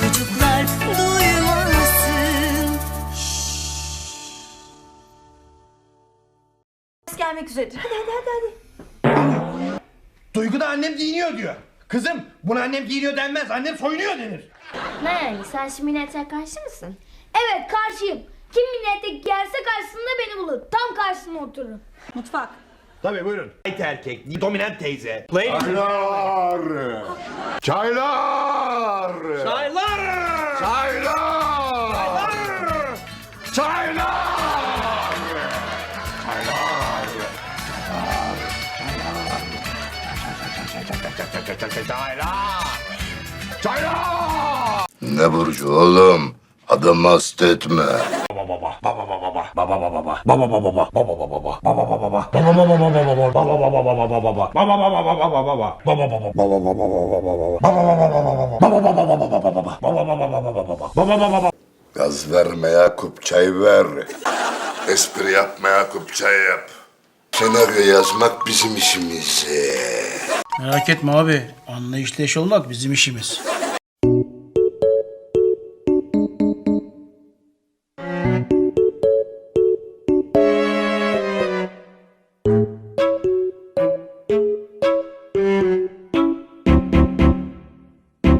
çocuklar duymasın gelmek üzeredir. Hadi hadi hadi hadi. Duygu da annem giyiniyor diyor. Kızım buna annem giyiniyor denmez. Annem soyunuyor denir. Ne yani sen şimdi millete karşı mısın? Evet karşıyım. Kim millete gelse karşısında beni bulur. Tam karşısına otururum. Mutfak. Tabii buyurun. Ait erkek, dominant teyze. Play. Çaylar! Çaylar! Çaylar! Çaylar! Çaylar! Ne Burcu oğlum? Adamı hasta etme. Gaz verme Yakup çay ver. Espri yapma Yakup çay yap. Senaryo yazmak bizim işimiz. Merak etme abi. Anlayışlı eş olmak bizim işimiz.